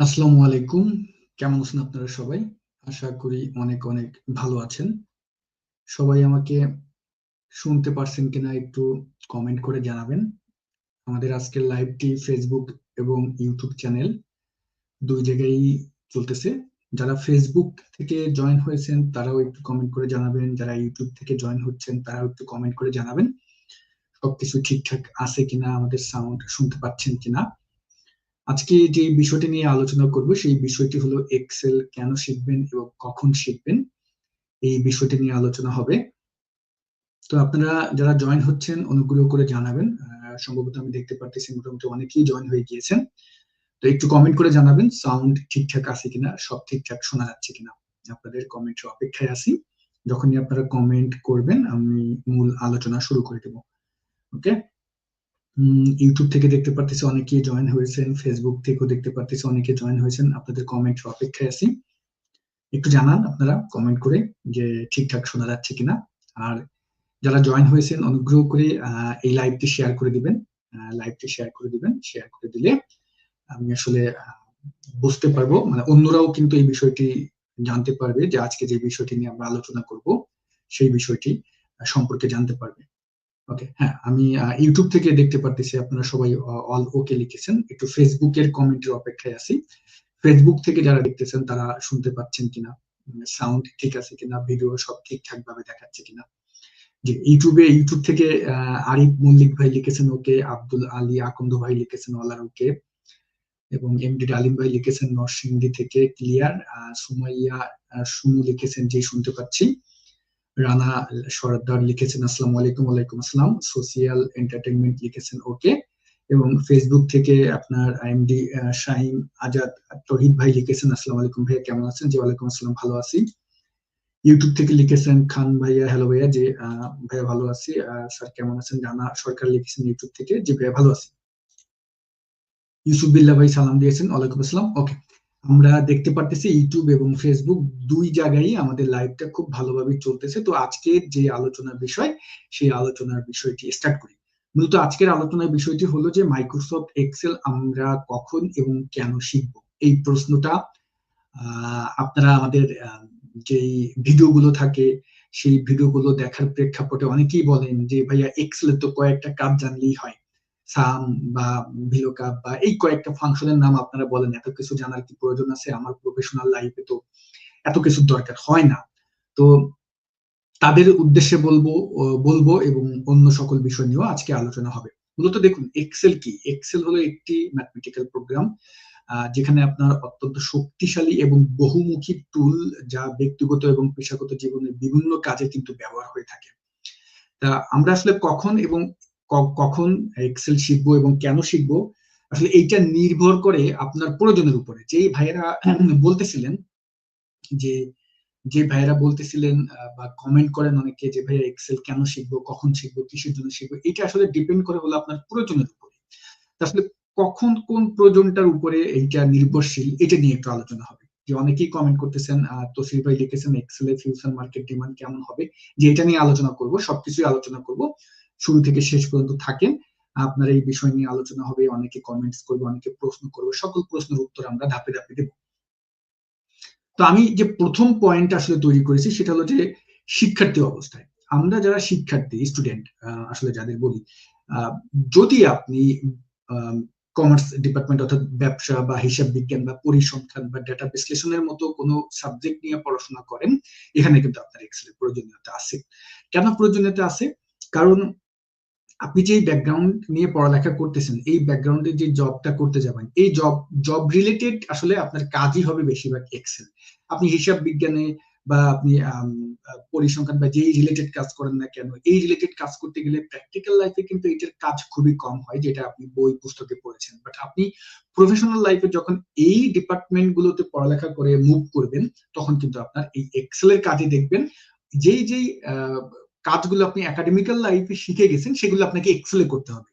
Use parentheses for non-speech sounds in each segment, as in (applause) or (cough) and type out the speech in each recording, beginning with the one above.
আসসালামু আলাইকুম। কেমন আছেন আপনারা সবাই? আশা করি অনেক অনেক ভালো আছেন। সবাই আমাকে শুনতে পারছেন কিনা একটু কমেন্ট করে জানাবেন। আমাদের আজকের লাইভটি ফেসবুক এবং ইউটিউব চ্যানেল দুই জায়গায় চলতেছে। যারা ফেসবুক থেকে জয়েন হয়েছেন, তারাও একটু কমেন্ট করে জানাবেন। যারা ইউটিউব থেকে জয়েন হচ্ছেন, তারাও একটু কমেন্ট করে জানাবেন। সবকিছু ঠিকঠাক আছে কিনা, আমাদের সাউন্ড শুনতে পাচ্ছেন কিনা। আজকে যে বিষয়টি নিয়ে আলোচনা করব, সেই বিষয়টি হলো এক্সেল কেন শিখবেন এবং কখন শিখবেন? এই বিষয়টি নিয়ে আলোচনা হবে। তো আপনারা যারা জয়েন হচ্ছেন, অনুগ্রহ করে জানাবেন। সম্ভবত আমি দেখতে পারতেছি মোটামুটি অনেকেই জয়েন হয়ে গিয়েছেন। তো একটু কমেন্ট করে জানাবেন সাউন্ড ঠিকঠাক আছে কিনা, সব ঠিকঠাক শোনা যাচ্ছে কিনা। আপনাদের কমেন্টের অপেক্ষায় আছি। যখনই আপনারা কমেন্ট করবেন, আমি মূল আলোচনা শুরু করে দেব। ওকে ইউটিউব থেকে দেখতে পারতেছি অনেকে জয়েন হয়েছেন ফেসবুক থেকেও দেখতে পারতেছি অনেকে জয়েন হয়েছেন। আপনাদের কমেন্টের অপেক্ষায় আছি। একটু জানান আপনারা কমেন্ট করে যে ঠিকঠাক শোনা যাচ্ছে কিনা। আর যারা জয়েন হয়েছেন, অনুগ্রহ করে এই লাইভটি শেয়ার করে দিবেন। লাইভটি শেয়ার করে দিবেন। শেয়ার করে দিলে আমি আসলে বুঝতে পারব। মানে অন্যরাও কিন্তু এই বিষয়টি জানতে পারবে যে আজকে যে বিষয়টি নিয়ে আমরা আলোচনা করব, সেই বিষয়টি সম্পর্কে জানতে পারবে। ওকে হ্যাঁ আমি ইউটিউব থেকে দেখতে পারতেছি আপনারা সবাই অল ওকে লিখেছেন। একটু ফেসবুকের কমেন্টের অপেক্ষায় আছি। ফেসবুক থেকে যারা দেখতেছেন, তারা শুনতে পাচ্ছেন কিনা সাউন্ড ঠিক আছে কিনা ভিডিও সব ঠিকঠাক ভাবে দেখাচ্ছে কিনা। যে ইউটিউবে ইউটিউব থেকে আরিফ মল্লিক ভাই লিখেছেন ওকে আব্দুল আলী আকন্দ ভাই লিখেছেন অলার ওকে এবং এমডি আলিম ভাই লিখেছেন নরসিংদী থেকে ক্লিয়ার সুমাইয়া সুমু লিখেছেন যে শুনতে পাচ্ছি। রানা সরদার লিখেছেন, আসসালামু আলাইকুম, ওয়ালাইকুম আসসালাম। সোশিয়াল এন্টারটেনমেন্ট লিখেছেন, ওকে। এবং ফেসবুক থেকে আপনার আইএমডি শাহিম আজাদ, তহিদ ভাই লিখেছেন, আসসালামু আলাইকুম ভাইয়া, কেমন আছেন? জি, ওয়ালাইকুম আসসালাম, ভালো আছি। ইউটিউব থেকে লিখেছেন, খান ভাইয়া, হ্যালো ভাইয়া যে ভাইয়া ভালো আছি। স্যার, কেমন আছেন? রানা সরকার লিখেছেন ইউটিউব থেকে। যে ভাইয়া, ভালো আছি। ইউসুফ বিল্লা ভাই, সালাম দিয়েছেন, ওয়ালাইকুম আসসালাম। ওকে। আমরা দেখতে পারতেছি ইউটিউব এবং ফেসবুক দুই জায়গায় আমাদের লাইভটা খুব ভালোভাবে চলতেছে। তো আজকের যে আলোচনার বিষয়, সেই আলোচনার বিষয়টি স্টার্ট করি। মূলত আজকের আলোচনার বিষয়টি হলো যে মাইক্রোসফট এক্সেল আমরা কখন এবং কেন শিখব? এই প্রশ্নটা আপনারা আমাদের যেই ভিডিওগুলো থাকে, সেই ভিডিওগুলো দেখার প্রেক্ষাপটে অনেকেই বলেন যে, ভাইয়া এক্সেলে তো কয়েকটা কাজ জানলেই হয়। সাম বা ভিলোকাপ বা এই কয়েকটা ফাংশনের নাম আপনারা বলেন, এত কিছু জানার কি প্রয়োজন আছে? আমার প্রফেশনাল লাইফে তো এত কিছু দরকার হয় না। তো তাদের উদ্দেশ্যে বলব বলব এবং অন্য সকল বিষয় নিয়েও আজকে আলোচনা হবে। মূলত দেখুন এক্সেল কি? এক্সেল হলো একটি ম্যাথমেটিক্যাল প্রোগ্রাম যেখানে আপনার অত্যন্ত শক্তিশালী এবং বহুমুখী টুল যা ব্যক্তিগত এবং পেশাগত জীবনে বিভিন্ন কাজে কিন্তু ব্যবহার হয়ে থাকে। তা আমরা আসলে কখন এবং কখন এক্সেল শিখব এবং কেন শিখব আসলে এইটা নির্ভর করে আপনার প্রয়োজনের উপরে। যেই ভাইয়েরা বলতেছিলেন যে যে ভাইয়েরা বলতেছিলেন বা কমেন্ট করেন অনেকে যে ভাইয়া এক্সেল কেন শিখব কখন শিখব কিসের জন্য শিখব? এটা আসলে ডিপেন্ড করে হলো আপনার প্রয়োজনের উপরে। আসলে কখন কোন প্রয়োজনটার উপরে এইটা নির্ভরশীল এটা নিয়ে একটু আলোচনা হবে। যে অনেকেই কমেন্ট করতেছেন তসির ভাই লিখেছেন এক্সেলে ফিউচার মার্কেট ডিমান্ড কেমন হবে? যে এটা নিয়ে আলোচনা করব সবকিছুই আলোচনা করব। শুরু থেকে শেষ পর্যন্ত থাকেন। আপনার এই বিষয় নিয়ে আলোচনা হবে, অনেকে কমেন্টস করবে, অনেকে প্রশ্ন করবে, সকল প্রশ্নের উত্তর আমরা ধাপে ধাপে দেব। তো আমি যে প্রথম পয়েন্ট আসলে তৈরি করেছি, সেটা হলো যে শিক্ষার্থী অবস্থায়। আমরা যারা শিক্ষার্থী স্টুডেন্ট আসলে যাদের বলি যদি আপনি কমার্স ডিপার্টমেন্ট অর্থাৎ ব্যবসা বা হিসাব বিজ্ঞান বা পরিসংখ্যান বা ডেটা বিশ্লেষণের মতো কোনো সাবজেক্ট নিয়ে পড়াশোনা করেন, এখানে কিন্তু আপনার এক্সেলের প্রয়োজনীয়তা আছে। কেন প্রয়োজনীয়তা আছে? কারণ আপনি যে ব্যাকগ্রাউন্ড নিয়ে পড়ালেখা করতেছেন, এই ব্যাকগ্রাউন্ডে যে জবটা করতে যাবেন, এই জব জব রিলেটেড আসলে আপনার কাজই হবে বেশিরভাগ এক্সেল আপনি হিসাব বিজ্ঞানে বা আপনি পরিসংখ্যান বা যেই রিলেটেড কাজ করেন না কেন, এই রিলেটেড কাজ করতে গেলে প্র্যাকটিক্যাল লাইফে কিন্তু এটার কাজ খুবই কম হয়, যেটা আপনি বই পুস্তকে পড়েছেন। বাট আপনি প্রফেশনাল লাইফে যখন এই ডিপার্টমেন্ট গুলোতে পড়ালেখা করে মুভ করবেন, তখন কিন্তু আপনার এই এক্সেলের কাজে দেখবেন, যেই যেই কাজগুলো আপনি একাডেমিক্যাল লাইফে শিখে গেছেন, সেগুলো আপনাকে এক্সেলে করতে হবে।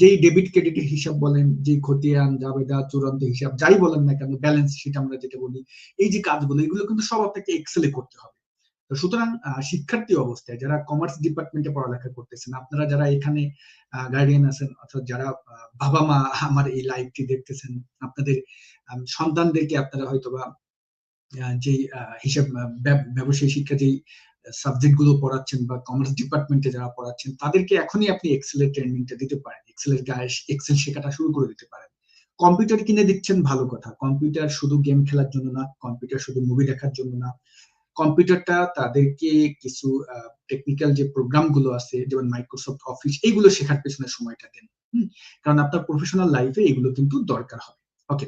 যেই ডেবিট ক্রেডিটের হিসাব বলেন যে খতিয়ান, জাবেদা, চূড়ান্ত হিসাব, যাই বলেন না কেন ব্যালেন্স সেটা আমরা যেটা বলি, এই যে কাজগুলো, এগুলো কিন্তু সব আপনাকে এক্সেলে করতে হবে। সুতরাং শিক্ষার্থী অবস্থায় যারা কমার্স ডিপার্টমেন্টে পড়ালেখা করতেছেন, আপনারা যারা এখানে গার্ডিয়ান আছেন, অর্থাৎ যারা বাবা মা আমার এই লাইভটি দেখতেছেন, আপনাদের সন্তানদেরকে আপনারা হয়তোবা যে হিসাব ব্যবসায়ী শিক্ষা, যেই সাবজেক্টগুলো পড়াচ্ছেন বা কমার্স ডিপার্টমেন্টে যারা পড়াচ্ছেন, তাদেরকে এখনই আপনি এক্সেলের ট্রেনিংটা দিতে পারেন। এক্সেলের গায়ে এক্সেল শেখাটা শুরু করে দিতে পারেন। কম্পিউটার কিনে দিচ্ছেন, ভালো কথা। কম্পিউটার শুধু গেম খেলার জন্য না কম্পিউটার শুধু মুভি দেখার জন্য না। কম্পিউটারটা তাদেরকে কিছু টেকনিক্যাল যে প্রোগ্রামগুলো আছে, যেমন মাইক্রোসফট অফিস এইগুলো শেখার পেছনে সময়টা দেন। কারণ আপনার প্রফেশনাল লাইফে এগুলো কিন্তু দরকার হবে। ওকে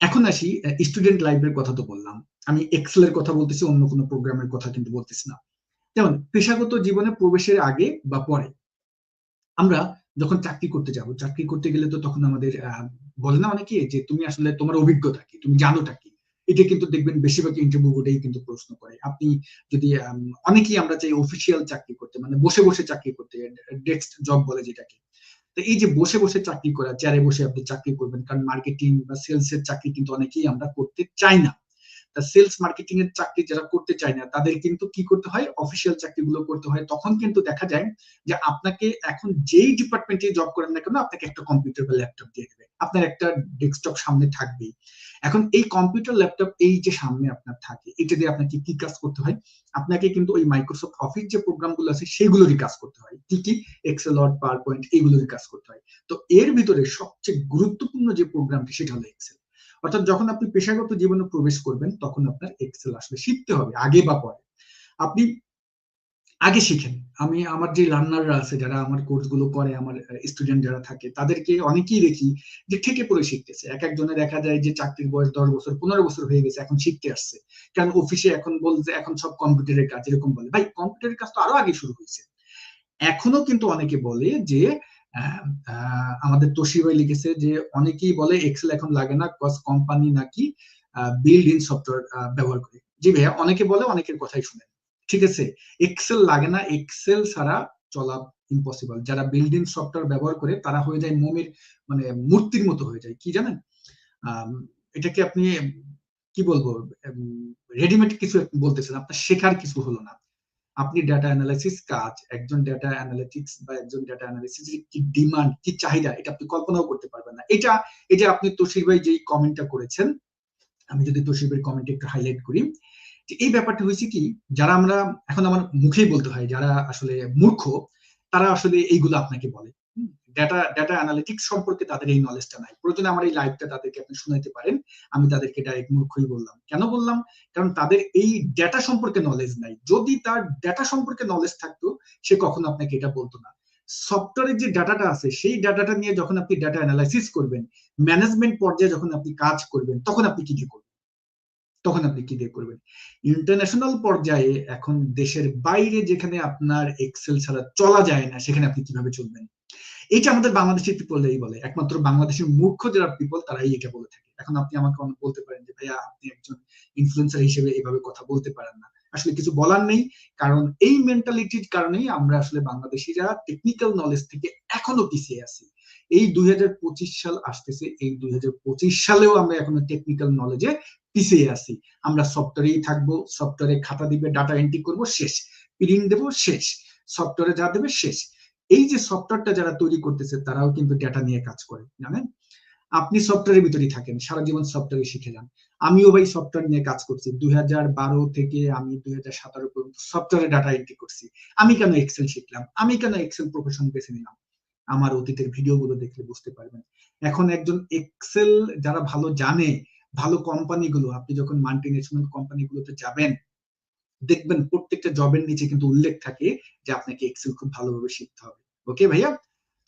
এখন আসি স্টুডেন্ট লাইফের কথা তো বললাম। আমি এক্সেলের কথা বলতেছি, অন্য কোনো প্রোগ্রামের কথা কিন্তু বলতেছি না। যেমন, পেশাগত জীবনে প্রবেশের আগে বা পরে আমরা যখন চাকরি করতে যাব, চাকরি করতে গেলে তো তখন আমাদের বলে না অনেকে যে তুমি আসলে তোমার অভিজ্ঞতা কি, তুমি জানোটা কি? এটা কিন্তু দেখবেন বেশিরভাগ ইন্টারভিউ বোর্ডেই কিন্তু প্রশ্ন করে। আপনি যদি অনেকেই আমরা চাই অফিসিয়াল চাকরি করতে মানে বসে বসে চাকরি করতে, ডেস্ক জব বলে যেটাকে। তো এই যে বসে বসে চাকরি করা, চেয়ারে বসে আপনি চাকরি করবেন, কারণ মার্কেটিং বা সেলস এর চাকরি কিন্তু অনেকেই আমরা করতে চাই না। সেলস মার্কেটিং এর চাকরি যারা করতে চায় না, তাদের কিন্তু কি করতে হয়? অফিসিয়াল চাকরিগুলো করতে হয়। তখন কিন্তু দেখা যায় যে আপনাকে এখন যেই ডিপার্টমেন্টে জব করেন না কেন, আপনাকে একটা কম্পিউটার বা ল্যাপটপ দিয়ে দেবে। আপনার একটা ডেস্কটপ সামনে থাকবেই। এখন এই কম্পিউটার ল্যাপটপ এই যে সামনে আপনার থাকে, এটা দিয়ে আপনাকে কি কাজ করতে হয়? আপনাকে কিন্তু ওই মাইক্রোসফট অফিস যে প্রোগ্রামগুলো আছে, সেগুলোরই কাজ করতে হয়। কি কি? এক্সেল পাওয়ার পয়েন্ট এইগুলোরই কাজ করতে হয়। তো এর ভিতরে সবচেয়ে গুরুত্বপূর্ণ যে প্রোগ্রামটি, সেটা হলো এক্সেল অর্থাৎ যখন আপনি পেশাগত জীবনে প্রবেশ করবেন, তখন আপনার এক্সেল আসলে শিখতে হবে, আগে বা পরে। আপনি আগে শিখেন। আমি, আমার যে লার্নাররা আছে, যারা আমার কোর্সগুলো করে, আমার স্টুডেন্ট যারা থাকে, তাদেরকে অনেকেই দেখি যে ঠেকে পড়ে শিখতেছে। এক একজনে দেখা যায় যে চাকরির বয়স দশ বছর, পনেরো বছর হয়ে গেছে, এখন শিখতে আসছে। কারণ অফিসে এখন বলছে এখন সব কম্পিউটারের কাজ এরকম বলে। ভাই কম্পিউটারের কাজ তো আরও আগে শুরু হয়েছে। এখনও কিন্তু অনেকে বলে যে আমাদের তোষি ভাই লিখেছে যে অনেকেই বলে এক্সেল এখন লাগে না কজ কোম্পানি নাকি বিল্ড ইন সফটওয়্যার ব্যবহার করে। জি ভাইয়া, অনেকে বলে, অনেকের কথাই শুনেন। ঠিক আছে? এক্সেল লাগে না এক্সেল ছাড়া চলা ইম্পসিবল যারা বিল্ড ইন সফটওয়্যার ব্যবহার করে, তারা হয়ে যায় মোমের মানে মূর্তির মতো হয়ে যায়। কি জানেন? এটাকে আপনি, কি বলব রেডিমেড কিছু বলতেছেন, আপনার শেখার কিছু হলো না। আপনি ডেটা অ্যানালাইসিস কাজ, একজন ডেটা অ্যানালিটিক্স বা একজন ডাটা অ্যানালিসিস কি ডিমান্ড কি চাহিদা, এটা আপনি কল্পনাও করতে পারবেন না। এটা, এই যে আপনি তোষির ভাই যেই কমেন্টটা করেছেন, আমি যদি তোষির ভাই কমেন্ট একটু হাইলাইট করি, যে এই ব্যাপারটা হয়েছে কি, যারা আমরা, এখন আমার মুখেই বলতে হয়, যারা আসলে মূর্খ, তারা আসলে এইগুলো আপনাকে বলে। ডাটা ডাটা অ্যানালিটিক্স সম্পর্কে তাদের এই নলেজটা নাই। প্রয়োজনে আমার এই লাইভটা তাদেরকে আপনি শুনাইতে পারেন, আমি তাদেরকে ডাইরেক্ট মূর্খই বললাম। কেন বললাম? কারণ তাদের এই ডেটা সম্পর্কে নলেজ নাই। যদি তার ডেটা সম্পর্কে নলেজ থাকতো, সে কখনো আপনাকে এটা বলতো না। সফটওয়্যারের যে ডাটাটা আছে, সেই ডাটাটা নিয়ে যখন আপনি ডাটা অ্যানালাইসিস করবেন ম্যানেজমেন্ট পর্যায়ে যখন আপনি কাজ করবেন, তখন আপনি কি দিয়ে করবেন? তখন আপনি কি দিয়ে করবেন? ইন্টারন্যাশনাল পর্যায়ে এখন দেশের বাইরে যেখানে আপনার এক্সেল ছাড়া চলা যায় না, সেখানে আপনি কীভাবে চলবেন? এটা আমাদের বাংলাদেশের পিপলরাই বলে, একমাত্র বাংলাদেশের মূর্খ যারা পিপল তারাই এটা বলে থাকে। এখন আপনি আমাকে অনেক বলতে পারেন যে, ভাইয়া, আপনি একজন ইনফ্লুয়েন্সার হিসেবে এভাবে কথা বলতে পারেন না। আসলে কিছু বলার নেই, কারণ এই মেন্টালিটির কারণেই আমরা আসলে বাংলাদেশিরা টেকনিক্যাল নলেজ থেকে এখনও পিছিয়ে আছি। এই দুই হাজার পঁচিশ সাল আসতেছে, এই দুই হাজার পঁচিশ সালেও আমরা এখনও টেকনিক্যাল নলেজে পিছিয়ে আছি। আমরা সফটওয়্যারেই থাকব সফটওয়্যারে খাতা দিবে ডাটা এন্ট্রি করব, শেষ। প্রিন্ট দেবো, শেষ। সফটওয়্যারে যা দেবে, শেষ। এই যে সফটওয়্যারটা যারা তৈরি করতেছে, তারাও কিন্তু ডেটা নিয়ে কাজ করে, জানেন? আপনি সফটওয়্যারের ভিতরেই থাকেন, সারা জীবন সফটওয়্যারে শিখে যান। আমিও ভাই সফটওয়্যার নিয়ে কাজ করছি। দুই হাজার বারো থেকে আমি দুই হাজার সতেরো পর্যন্ত সফটওয়্যারে ডাটা এন্ট্রি করছি। আমি কেন এক্সেল শিখলাম? আমি কেন এক্সেল প্রফেশন বেছে নিলাম? আমার অতীতের ভিডিও গুলো দেখলে বুঝতে পারবেন। এখন একজন এক্সেল যারা ভালো জানে, ভালো কোম্পানিগুলো, আপনি যখন মাল্টি ন্যাশনাল কোম্পানিগুলোতে যাবেন, দেখবেন প্রত্যেকটা জবের নিচে কিন্তু উল্লেখ থাকে যে আপনাকে এক্সেল খুব ভালোভাবে শিখতে হবে। ওকে ভাইয়া?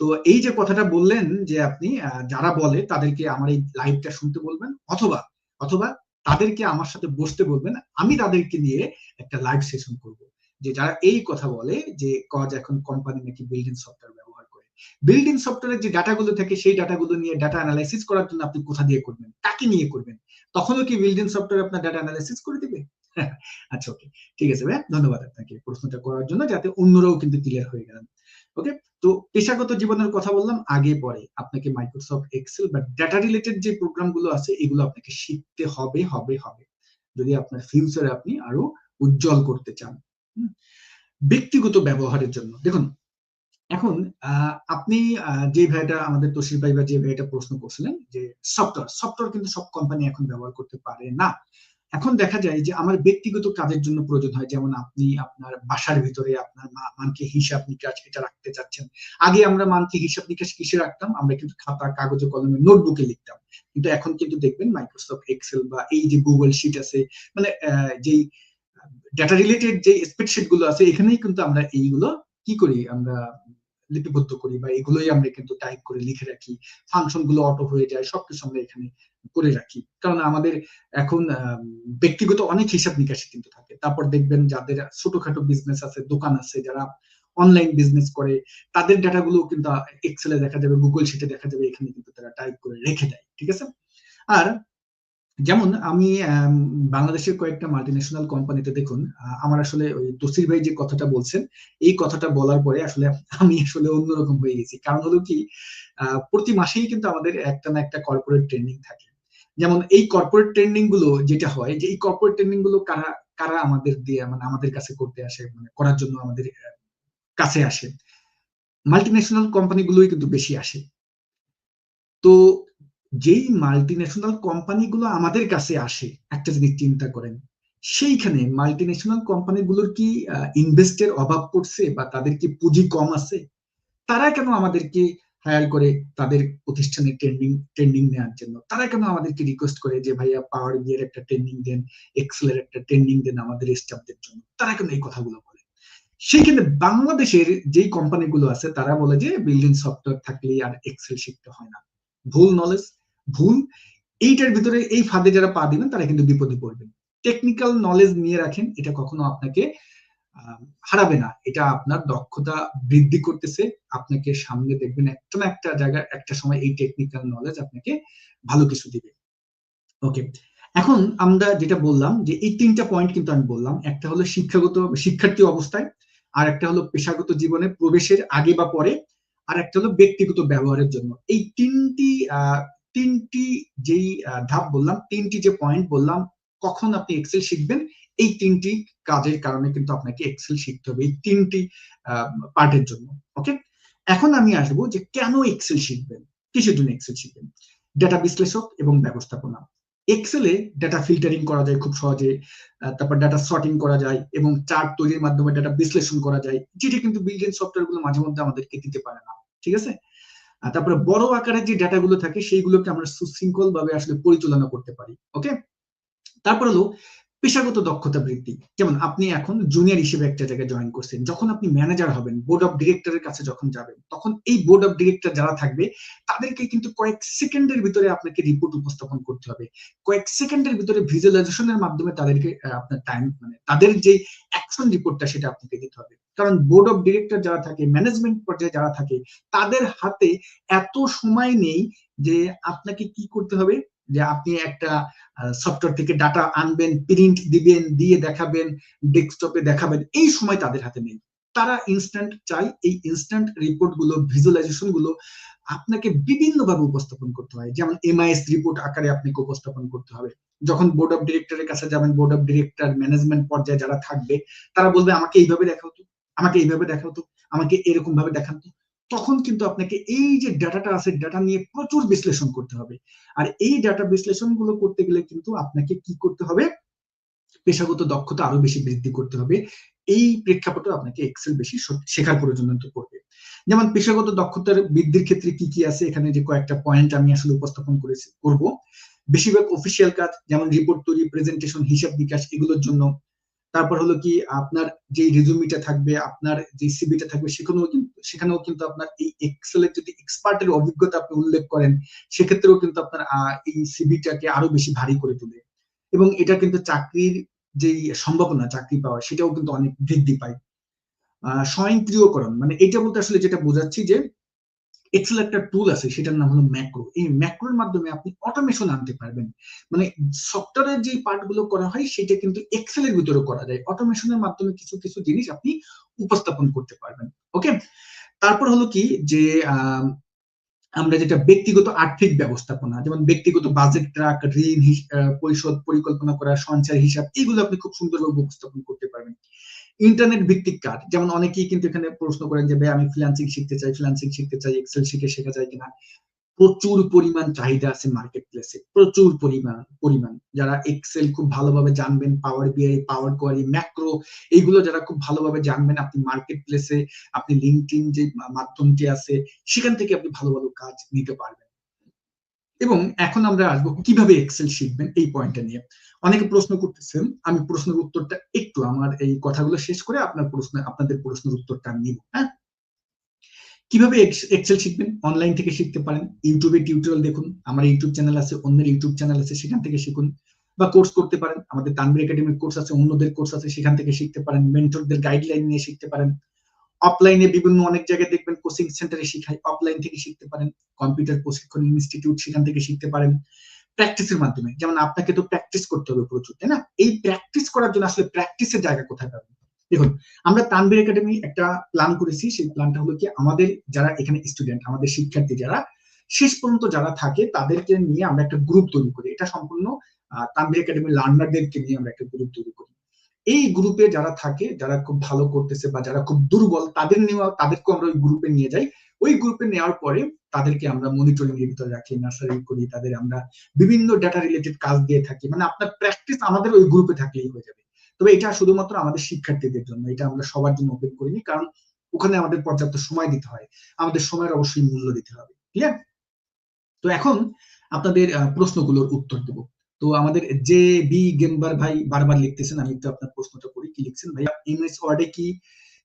তো এই যে কথাটা বললেন যে আপনি যারা বলে তাদেরকে আমার এই লাইভটা শুনতে বলবেন অথবা অথবা তাদেরকে আমার সাথে বসতে বলবেন, আমি তাদেরকে নিয়ে একটা লাইভ সেশন করব। যে যারা এই কথা বলে যে কজ এখন কোম্পানি নাকি বিল্ডিং সফটওয়্যার ব্যবহার করে। বিল্ডিং সফটওয়্যারের যে ডাটাগুলো থাকে, সেই ডাটাগুলো নিয়ে ডাটা অ্যানালাইসিস করার জন্য আপনি কোথা দিয়ে করবেন? কাকে নিয়ে করবেন? তখনও কি বিল্ডিং সফটওয়্যার আপনার ডাটা অ্যানালাইসিস করে দিবে? (laughs) আচ্ছা ওকে ঠিক আছে ভাই ধন্যবাদ আপনাকে প্রশ্নটা করার জন্য, যাতে অন্যরাও কিন্তু ক্লিয়ার হয়ে গেলেন। ওকে তো পেশাগত জীবনের কথা বললাম, আগে, পরে। আপনাকে মাইক্রোসফট এক্সেল বা ডাটা রিলেটেড যে প্রোগ্রামগুলো আছে, এগুলো আপনাকে শিখতে হবে হবে হবে। যদি আপনার ফিউচারে আপনি আরও উজ্জ্বল করতে চান। ব্যক্তিগত ব্যবহারের জন্য। দেখুন, এখন আপনি যে ভাইটা, আমাদের তসির ভাই বা যে ভাইটা প্রশ্ন করছিলেন যে সফটওয়্যার সফটওয়্যার কিন্তু সব কোম্পানি এখন ব্যবহার করতে পারে না। এখন দেখা যায় যে আমার ব্যক্তিগত কাজের জন্য প্রয়োজন হয়, যেমন আপনি আপনার বাসার ভিতরে আপনার মান্থলি হিসাব নিকাশ এটা রাখতে চাচ্ছেন। আগে আমরা মান্থলি হিসাব নিকাশ কিসে রাখতাম? আমরা কিন্তু খাতা, কাগজে কলমে নোটবুকে লিখতাম। কিন্তু এখন কিন্তু দেখবেন মাইক্রোসফট এক্সেল বা এই যে গুগল শিট আছে মানে যেই ডাটা রিলেটেড যে স্প্রেডশিটগুলো আছে, এখানেই কিন্তু আমরা এইগুলো কি করি? আমরা লিপিবদ্ধ করি বা এগুলোই আমরা কিন্তু টাইপ করে লিখে রাখি। ফাংশনগুলো অটো হয়ে যায়, সবকিছু আমরা এখানে করে রাখি। কারণ আমাদের এখন ব্যক্তিগত অনেক হিসাব নিকাশ কিন্তু থাকে। তারপর দেখবেন যাদের ছোটখাটো বিজনেস আছে, দোকান আছে, যারা অনলাইন বিজনেস করে, তাদের ডাটাগুলো কিন্তু এক্সেলে দেখা যাবে গুগল শিটে দেখা যাবে, এখানে কিন্তু তারা টাইপ করে রেখে দেয়। ঠিক আছে? আর যেমন আমি বাংলাদেশের কয়েকটা মাল্টি মাল্টিন্যাশনাল কোম্পানিতে দেখুন আমার আসলে ওই তসির ভাই যে কথাটা বলছেন, এই কথাটা বলার পরে আসলে আমি আসলে অন্যরকম হয়ে গেছি। কারণ হলো কি প্রতি মাসেই কিন্তু আমাদের একটা না একটা কর্পোরেট ট্রেনিং থাকে। যেমন এই কর্পোরেট ট্রেনিংগুলো যেটা হয়, যে এই কর্পোরেট ট্রেনিংগুলো কারা কারা আমাদের দিয়ে মানে আমাদের কাছে করতে আসে মানে করার জন্য আমাদের কাছে আসে। মাল্টি মাল্টিন্যাশনাল কোম্পানিগুলোই কিন্তু বেশি আসে। তো যেই মাল্টিন্যাশনাল কোম্পানিগুলো আমাদের কাছে আসে, একটা জিনিস চিন্তা করেন, সেইখানে মাল্টিন্যাশনাল কোম্পানিগুলোর কি ইনভেস্টের অভাব পড়ছে বা তাদের কি পুঁজি কম আছে? তারা কেন আমাদেরকে হায়ার করে তাদের প্রতিষ্ঠানে ট্রেন্ডিং ট্রেন্ডিং নেওয়ার জন্য? তারা কেন আমাদেরকে রিকোয়েস্ট করে যে, ভাইয়া পাওয়ার বিয়ের একটা ট্রেন্ডিং দেন এক্সেলের একটা ট্রেন্ডিং দেন আমাদের স্টাফদের জন্য? তারা কেন এই কথাগুলো বলে? সেইখানে বাংলাদেশের যেই কোম্পানিগুলো আছে, তারা বলে যে বিল্ডিং সফটওয়্যার থাকলেই আর এক্সেল শিখতে হয় না। ভুল নলেজ ভুল, এইটার ভিতরে এই ফাঁদে যারা পা দিবেন, তারা কিন্তু বিপদে পড়বেন। টেকনিক্যাল নলেজ নিয়ে রাখেন, এটা কখনো আপনাকে হারাবে না। এটা আপনার দক্ষতা বৃদ্ধি করতেছে। আপনাকে সামনে দেখবেন একটা না একটা জায়গায়, একটা সময় এই টেকনিক্যাল নলেজ আপনাকে ভালো কিছু দিবে। ওকে এখন আমরা যেটা বললাম, যে এই তিনটা পয়েন্ট কিন্তু আমি বললাম। একটা হলো শিক্ষাগত, শিক্ষার্থী অবস্থায়, আর একটা হলো পেশাগত জীবনে প্রবেশের আগে বা পরে, আর একটা হলো ব্যক্তিগত ব্যবহারের জন্য। এই তিনটি তিনটি যেই ধাপ বললাম, তিনটি যে পয়েন্ট বললাম, কখন আপনি এক্সেল শিখবেন? এই তিনটি কাজের কারণে কিন্তু আপনাকে এক্সেল শিখতে হবে, এই তিনটি পার্টের জন্য ওকে এখন আমি আসব যে কেন এক্সেল শিখবেন? কিসের জন্য এক্সেল শিখবেন? ডেটা বিশ্লেষক এবং ব্যবস্থাপনা। এক্সেলে ডেটা ফিল্টারিং করা যায় খুব সহজে তারপর ডেটা সর্টিং করা যায় এবং চার্ট তৈরির মাধ্যমে ডেটা বিশ্লেষণ করা যায়, যেটি কিন্তু বিল্ডিং সফটওয়্যারগুলো মাঝে মধ্যে আমাদেরকে দিতে পারে না, ঠিক আছে? তারপরে বড় আকারের যে ডাটাগুলো থাকে, সেইগুলোকে আমরা সুশৃঙ্খল ভাবে আসলে পরিচালনা করতে পারি ওকে তারপর হলো পেশাগত দক্ষতা বৃদ্ধি। যেমন আপনি এখন জুনিয়র হিসেবে একটা জায়গায় জয়েন করছেন, যখন আপনি ম্যানেজার হবেন বোর্ড অফ ডিরেক্টরের কাছে যখন যাবেন, তখন এই বোর্ড অফ ডিরেক্টর যারা থাকবে, তাদেরকে কিন্তু কয়েক সেকেন্ডের ভিতরে আপনাকে রিপোর্ট উপস্থাপন করতে হবে। কয়েক সেকেন্ডের ভিতরে ভিজুয়ালাইজেশনের মাধ্যমে তাদেরকে আপনার টাইম মানে তাদের যে অ্যাকশন রিপোর্টটা সেটা আপনাকে দিতে হবে। কারণ বোর্ড অফ ডিরেক্টর যারা থাকে ম্যানেজমেন্ট পর্যায়ে যারা থাকে, তাদের হাতে এত সময় নেই যে আপনাকে কি করতে হবে? যে আপনি একটা সফটওয়্যার থেকে ডাটা আনবেন প্রিন্ট দিবেন, দিয়ে দেখাবেন ডেস্কটপে দেখাবেন, এই সময় তাদের হাতে নেই। তারা ইনস্ট্যান্ট চাই, এই ইনস্ট্যান্ট রিপোর্টগুলো ভিজুয়ালাইজেশনগুলো আপনাকে বিভিন্ন ভাবে উপস্থাপন করতে হয়। যেমন এমআইএস রিপোর্ট আকারে আপনাকে উপস্থাপন করতে হবে। যখন বোর্ড অফ ডিরেক্টরের কাছে যাবেন বোর্ড অফ ডিরেক্টর ম্যানেজমেন্ট পর্যায়ে যারা থাকবে, তারা বলবে, আমাকে এইভাবে দেখা হতো আমাকে এইভাবে দেখা হতো আমাকে এরকম ভাবে দেখান তো। তখন কিন্তু আপনাকে এই যে ডাটাটা আছে, ডাটা নিয়ে প্রচুর বিশ্লেষণ করতে হবে। আর এই ডাটা বিশ্লেষণগুলো করতে গেলে কিন্তু আপনাকে কি করতে হবে? পেশাগত দক্ষতা আরও বেশি বৃদ্ধি করতে হবে। এই প্রেক্ষাপটে আপনাকে এক্সেল বেশি শেখার প্রয়োজন পড়বে। যেমন পেশাগত দক্ষতার বৃদ্ধির ক্ষেত্রে কি কি আছে? এখানে যে কয়েকটা পয়েন্ট আমি আসলে উপস্থাপন করেছি, করব। বেশিরভাগ অফিসিয়াল কাজ, যেমন রিপোর্ট তৈরি প্রেজেন্টেশন হিসাব বিকাশ, এগুলোর জন্য। তারপর হলো কি, আপনার যে রেজুমিটা থাকবে, আপনার যে সিবিটা থাকবে, সেখানেও কিন্তু সেখানেও কিন্তু আপনার এই এক্সেলের যদি এক্সপার্টের অভিজ্ঞতা আপনি উল্লেখ করেন, সেক্ষেত্রেও কিন্তু আপনার এই সিবিটাকে আরও বেশি ভারী করে তোলে। এবং এটা কিন্তু চাকরির যে সম্ভাবনা, চাকরি পাওয়ার, সেটাও কিন্তু অনেক বৃদ্ধি পায়। স্বয়ংক্রিয়করণ মানে এটা বলতে আসলে যেটা বোঝাচ্ছি যে এক্সেল একটা টুল আছে, সেটার নাম হলো ম্যাক্রো এই ম্যাক্রোর মাধ্যমে আপনি অটোমেশন আনতে পারবেন। মানে সফটওয়্যারের যে পার্টগুলো করা হয়, সেটা কিন্তু এক্সেলের ভিতরে করা যায়। অটোমেশনের মাধ্যমে কিছু কিছু জিনিস আপনি উপস্থাপন করতে পারবেন। ওকে তারপর হলো কি যে আমরা যেটা ব্যক্তিগত আর্থিক ব্যবস্থাপনা, যেমন ব্যক্তিগত বাজেট ট্রাক ঋণ পরিশোধ, পরিকল্পনা করা, সঞ্চয় হিসাব এগুলো আপনি খুব সুন্দরভাবে উপস্থাপন করতে পারবেন। ইন্টারনেট ভিত্তিক কাজ যেমন অনেকেই কিন্তু এখানে প্রশ্ন করেন যে, ভাই, আমি ফ্রিল্যান্সিং শিখতে চাই ফ্রিল্যান্সিং শিখতে চাই এক্সেল শিখে শেখা যায় কিনা? প্রচুর পরিমাণ চাহিদা আছে মার্কেট প্লেসে প্রচুর পরিমাণ পরিমাণ। যারা এক্সেল খুব ভালোভাবে জানবেন পাওয়ার বিআই পাওয়ার কোয়ারি ম্যাক্রো এইগুলো যারা খুব ভালোভাবে জানবেন, আপনি মার্কেট প্লেসে আপনি লিঙ্কডিন যে মাধ্যমটি আছে, সেখান থেকে আপনি ভালো ভালো কাজ নিতে পারবেন। এবং এখন আমরা আসব কীভাবে এক্সেল শিখবেন এই পয়েন্টটা নিয়ে। অনেকে প্রশ্ন করতেছেন, আমি প্রশ্নের উত্তরটা একটু আমার এই কথাগুলো শেষ করে আপনার প্রশ্ন, আপনাদের প্রশ্নের উত্তরটা নিব হ্যাঁ? কীভাবে এক্সেল শিখবেন? অনলাইন থেকে শিখতে পারেন। ইউটিউবে টিউটোরিয়াল দেখুন। আমার ইউটিউব চ্যানেল আছে, অন্যের ইউটিউব চ্যানেল আছে, সেখান থেকে শিখুন। বা কোর্স করতে পারেন। আমাদের তানবির একাডেমির কোর্স আছে, অন্যদের কোর্স আছে, সেখান থেকে শিখতে পারেন। মেন্টরদের গাইডলাইন নিয়ে শিখতে পারেন। অফলাইনে বিভিন্ন অনেক জায়গায় দেখবেন কোচিং সেন্টারে শিখায়। অফলাইন থেকে শিখতে পারেন। কম্পিউটার প্রশিক্ষণ ইনস্টিটিউট সেখান থেকে শিখতে পারেন। প্র্যাকটিসের মাধ্যমে। যেমন আপনাকে তো প্র্যাকটিস করতে হবে প্রচুর, তাই না? এই প্র্যাকটিস করার জন্য আসলে প্র্যাকটিসের জায়গা কোথায় পাবেন? দেখুন, আমরা তানবির একাডেমি একটা প্ল্যান করেছি। সেই প্ল্যানটা হলো কি, আমাদের যারা এখানে স্টুডেন্ট আমাদের শিক্ষার্থী যারা, শেষ পর্যন্ত যারা থাকে, তাদেরকে নিয়ে আমরা একটা গ্রুপ তৈরি করি। এটা সম্পূর্ণ তানবির একাডেমি লার্নারদেরকে নিয়ে আমরা একটা গ্রুপ তৈরি করি। এই গ্রুপে যারা থাকে, যারা খুব ভালো করতেছে বা যারা খুব দুর্বল, তাদের নেওয়া তাদেরকে আমরা ওই গ্রুপে নিয়ে যাই। ওই গ্রুপে নেওয়ার পরে তাদেরকে আমরা মনিটরিং এর ভিতরে রাখি নার্সারি করি, তাদের আমরা বিভিন্ন ডাটা রিলেটেড কাজ দিয়ে থাকি। মানে আপনার প্র্যাকটিস আমাদের ওই গ্রুপে থাকলেই হয়ে যাবে। তবে এটা শুধুমাত্র আমাদের শিক্ষার্থীদের জন্য, এটা আমরা সবার জন্য ওপেন করিনি, কারণ ওখানে আমাদের পর্যাপ্ত সময় দিতে হয়। আমাদের সময়ের অবশ্যই মূল্য দিতে হবে ক্লিয়ার তো এখন আপনাদের প্রশ্নগুলোর উত্তর দেব। তো আমাদের যে বি গেমবার ভাই বারবার লিখতেছেন, আমি একটু আপনার প্রশ্নটা করি কি লিখছেন? ভাই এমএস ওয়ার্ডে কি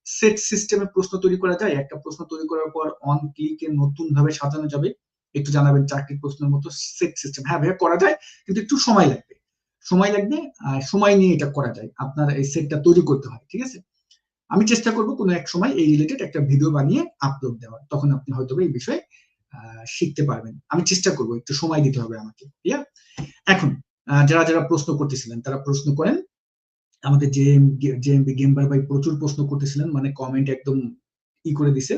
সেট সিস্টেমে প্রশ্ন তৈরি করা যায়? একটা প্রশ্ন তৈরি করার পর অন ক্লিকে নতুন ভাবে সাজানো যাবে। একটু জানাবেন চাকরির প্রশ্নের মতো সেট সিস্টেম হ্যাঁ ভাইয়া, করা যায়, কিন্তু একটু সময় লাগবে। সময় লাগবে আর সময় নিয়ে এটা করা যায়। আপনার এই সেটটা তৈরি করতে হয়, ঠিক আছে? আমি চেষ্টা করব কোনো এক সময় এই রিলেটেড একটা ভিডিও বানিয়ে আপলোড দেওয়ার। তখন আপনি হয়তো এই বিষয়ে শিখতে পারবেন। আমি চেষ্টা করব, একটু সময় দিতে হবে আমাকে ক্লিয়ার এখন যারা যারা প্রশ্ন করতেছিলেন, তারা প্রশ্ন করেন। আমাদের যে জেএমবি গেমবার ভাই প্রচুর প্রশ্ন করতেছিলেন মানে কমেন্ট একদম ই করে দিছে।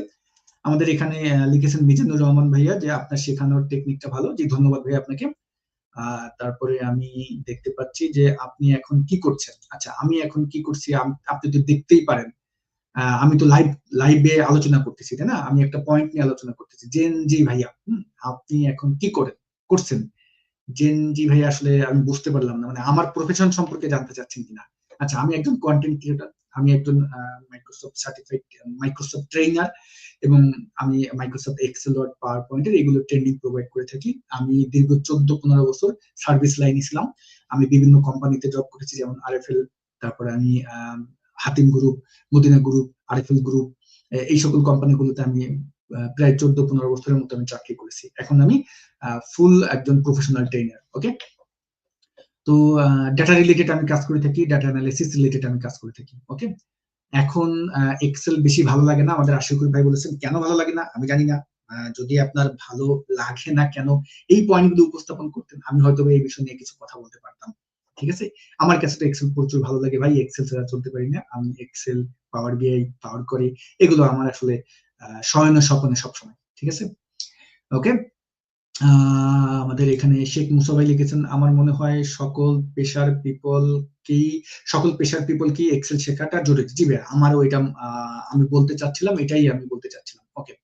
আমাদের এখানে লিখেছেন মিজানুর রহমান ভাইয়া যে আপনার শেখানোর টেকনিকটা ভালো। যে ধন্যবাদ ভাইয়া আপনাকে। তারপরে আমি দেখতে পাচ্ছি যে আপনি এখন কি করছেন? আচ্ছা আমি এখন কি করছি? আপনি তো দেখতেই পারেন। আমি তো লাইভ লাইভে আলোচনা করতেছি, তাই না? আমি একটা পয়েন্ট নিয়ে আলোচনা করতেছি। জেন জি ভাইয়া আপনি এখন কি করেন? করছেন? জেন জি ভাইয়া আসলে আমি বুঝতে পারলাম না মানে আমার প্রফেশন সম্পর্কে জানতে চাচ্ছেন কিনা? আচ্ছা আমি একজন কন্টেন্ট ক্রিয়েটর আমি একজন মাইক্রোসফট সার্টিফাইড মাইক্রোসফট ট্রেনার এবং আমি মাইক্রোসফট এক্সেল ওয়ার্ড পাওয়ার পয়েন্টের এগুলো ট্রেনিং প্রোভাইড করে থাকি। আমি দীর্ঘ চোদ্দ পনেরো বছর সার্ভিস লাইন ছিলাম। আমি বিভিন্ন কোম্পানিতে জব করেছি, যেমন আর আরএফএল তারপরে আমি হাতিম গ্রুপ মদিনা গ্রুপ আর আরএফএল গ্রুপ এই সকল কোম্পানিগুলোতে আমি প্রায় চোদ্দ পনেরো বছরের মতো আমি চাকরি করেছি। এখন আমি ফুল একজন প্রফেশনাল ট্রেনার ওকে তো ডাটা রিলেটেড আমি কাজ করে থাকি ডাটা অ্যানালিসিস রিলেটেড আমি কাজ করে থাকি ওকে এখন এক্সেল বেশি ভালো লাগে না, আমাদের আশিকুর ভাই বলেছেন, কেন ভালো লাগে না? আমি জানি না। যদি আপনার ভালো লাগে না কেন, এই পয়েন্টগুলো উপস্থাপন করতেন, আমি হয়তো এই বিষয় নিয়ে কিছু কথা বলতে পারতাম, ঠিক আছে? আমার কাছে তো এক্সেল প্রচুর ভালো লাগে ভাই এক্সেল ছাড়া চলতে পারি না, আমি এক্সেল পাওয়ার বিআই পাওয়ার করি এগুলো আমার আসলে শয়ন স্বপনে সবসময়, ঠিক আছে? ওকে আমাদের এখানে শেখ মুসাভাই লিখেছেন, আমার মনে হয় সকল পেশার পিপল কি সকল পেশার পিপল কি এক্সেল শেখাটা জরুরি? জি ভাই আমারও এটা আমি বলতে চাচ্ছিলাম, এটাই আমি বলতে চাচ্ছিলাম। ওকে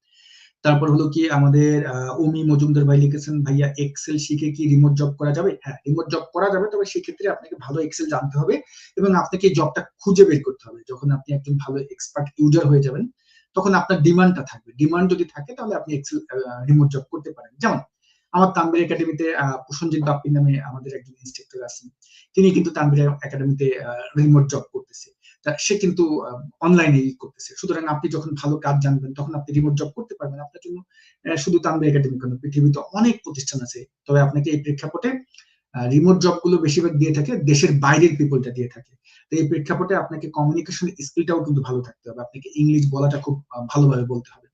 তারপর হলো কি আমাদের ওমি মজুমদার ভাই লিখেছেন, ভাইয়া এক্সেল শিখে কি রিমোট জব করা যাবে? হ্যাঁ রিমোট জব করা যাবে, তবে সেক্ষেত্রে আপনাকে ভালো এক্সেল জানতে হবে এবং আপনাকে জবটা খুঁজে বের করতে হবে। যখন আপনি একজন ভালো এক্সপার্ট ইউজার হয়ে যাবেন, তখন আপনার ডিমান্ডটা থাকবে। ডিমান্ড যদি থাকে, তাহলে আপনি এক্সেল রিমোট জব করতে পারেন। যেমন আমার তানবির একাডেমিতে প্রসঞ্জিৎ বাপ্পির নামে আমাদের একজন ইনস্ট্রাক্টর আছেন। তিনি কিন্তু তানবির একাডেমিতে রিমোট জব করতেছে। সে কিন্তু অনলাইনে ই করতেছে। সুতরাং আপনি যখন ভালো কাজ জানবেন, তখন আপনি রিমোট জব করতে পারবেন। আপনার জন্য শুধু তানবির একাডেমি কেন, পৃথিবীতে অনেক প্রতিষ্ঠান আছে। তবে আপনাকে এই প্রেক্ষাপটে রিমোট জবগুলো বেশিরভাগ দিয়ে থাকে, দেশের বাইরের পিপলটা দিয়ে থাকে। তো এই প্রেক্ষাপটে আপনাকে কমিউনিকেশন স্কিলটাও কিন্তু ভালো থাকতে হবে। আপনাকে ইংলিশ বলাটা খুব ভালোভাবে বলতে হবে।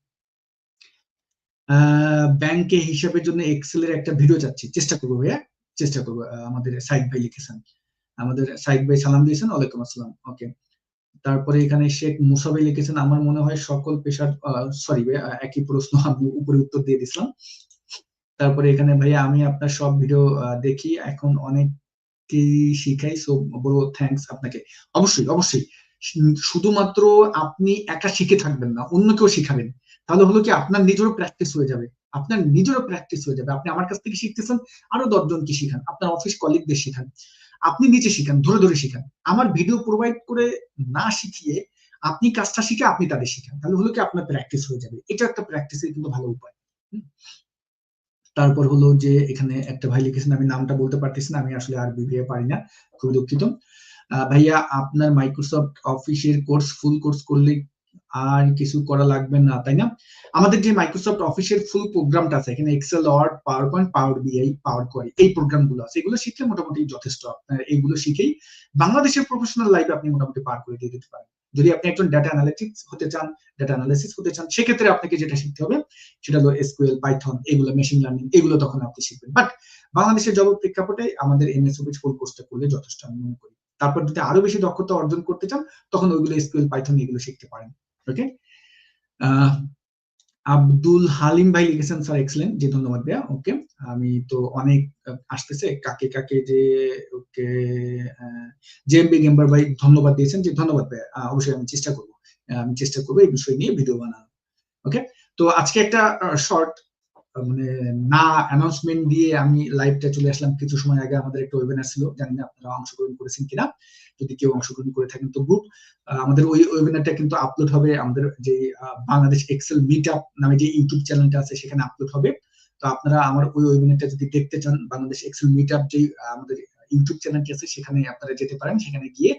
ব্যাংকে হিসাবের জন্য এক্সেলের একটা ভিডিও চাচ্ছি। চেষ্টা করব ভাইয়া, চেষ্টা করব আমাদের সাইদ ভাই লিখেছেন আমাদের সাইদ ভাই সালাম দিয়েছেন, ওয়ালাইকুম আসসালাম। ওকে তারপরে এখানে শেখ মুসাভাই লিখেছেন, আমার মনে হয় সকল পেশার সরি একই প্রশ্ন আমি উপরে উত্তর দিয়ে দিছিলাম। তারপরে এখানে ভাইয়া, আমি আপনার সব ভিডিও দেখি, এখন অনেককেই শিখাই সো বড় থ্যাঙ্কস আপনাকে। অবশ্যই অবশ্যই। শুধুমাত্র আপনি একা শিখে থাকবেন না, অন্য কেউ শিখাবেন। তাহলে হলো কি আপনার নিজেরও প্র্যাকটিস হয়ে যাবে। আপনার নিজেরও প্র্যাকটিস হয়ে যাবে। আপনি আমার কাছ থেকে শিখতেছেন, আরও দশজনকে শিখান। আপনার অফিস কলিগদের শিখান। আপনি নিজে শিখান, ধরে ধরে শিখান। আমার ভিডিও প্রোভাইড করে না শিখিয়ে আপনি কাজটা শিখে আপনি তাদের শিখান। তাহলে হলো কি আপনার প্র্যাকটিস হয়ে যাবে। এটা একটা প্র্যাকটিসের কিন্তু ভালো উপায়। তারপর হলো যে এখানে একটা ভাই লিখেছেন, আমি নামটা বলতে পারতেছি না, আমি আসলে আর বিবিএ পারি না, খুবই দুঃখিত। ভাইয়া, আপনার মাইক্রোসফট অফিসের কোর্স ফুল কোর্স করলে আর কিছু করা লাগবে না, তাই না? আমাদের যে মাইক্রোসফট অফিসের ফুল প্রোগ্রামটা আছে, এখানে Excel Word PowerPoint Power BI Power Query এই প্রোগ্রামগুলো আছে, এগুলো শিখলে মোটামুটি যথেষ্ট। আপনার এইগুলো শিখেই বাংলাদেশের প্রফেশনাল লাইফে আপনি মোটামুটি পার করে দিয়ে দিতে পারেন। যদি আপনি একজন ডাটা অ্যানালিটিক্স হতে চান ডাটা অ্যানালিসিস হতে চান, সেক্ষেত্রে আপনাকে যেটা শিখতে হবে, সেটা হলো এসকিউএল পাইথন এগুলো মেশিন লার্নিং এগুলো তখন আপনি শিখবেন। বাট বাংলাদেশের জব প্রেক্ষাপটে আমাদের এমএস অফিস ফুল কোর্সটা করলে যথেষ্ট আমি মনে করি। তারপর যদি আরও বেশি দক্ষতা অর্জন করতে চান, তখন ওইগুলো এসকিউএল পাইথন এগুলো শিখতে পারেন। ওকে আব্দুল হালিম ভাই লিখেছেন স্যার এক্সেলেন্ট যে ধন্যবাদ ভাইয়া ওকে আমি তো অনেক আসতেছে, কাকে কাকে যে, ওকে জেএমবি গেম্বার ভাই ধন্যবাদ দিয়েছেন যে ধন্যবাদ ভাইয়া অবশ্যই আমি চেষ্টা করব আমি চেষ্টা করব এই বিষয় নিয়ে ভিডিও বানানো ওকে তো আজকে একটা শর্ট মানে না অ্যানাউন্সমেন্ট দিয়ে আমি লাইভটা চলে আসলাম কিছু সময় আগে, আমাদের একটা ওয়েবিনার ছিল, জানি না আপনারা অংশগ্রহণ করেছেন কিনা। যদি কেউ অংশগ্রহণ করে থাকেন তো গ্রুপ আমাদের ওই ওয়েবিনারটা কিন্তু আপলোড হবে আমাদের যে বাংলাদেশ এক্সেল মিট আপ নামে যে ইউটিউব চ্যানেলটা আছে, সেখানে আপলোড হবে। তো আপনারা আমার ওই ওয়েবিনারটা যদি দেখতে চান, বাংলাদেশ এক্সেল মিট আপ যে আমাদের ইউটিউব চ্যানেলটি আছে, সেখানে আপনারা যেতে পারেন। সেখানে গিয়ে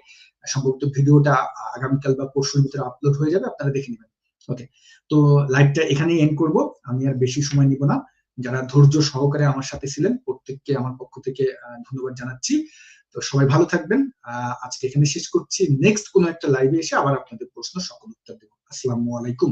সম্ভবত ভিডিওটা আগামীকাল বা পরশুর ভিতরে আপলোড হয়ে যাবে, আপনারা দেখে নেবেন। ওকে তো লাইভটা এখানেই এন্ড করব। আমি আর বেশি সময় নিব না। যারা ধৈর্য সহকারে আমার সাথে ছিলেন, প্রত্যেককে আমার পক্ষ থেকে ধন্যবাদ জানাচ্ছি। তো সবাই ভালো থাকবেন। আজকে এখানে শেষ করছি। নেক্সট কোনো একটা লাইভে এসে আবার আপনাদের প্রশ্ন, সকল উত্তর দেবো। আসসালামু আলাইকুম।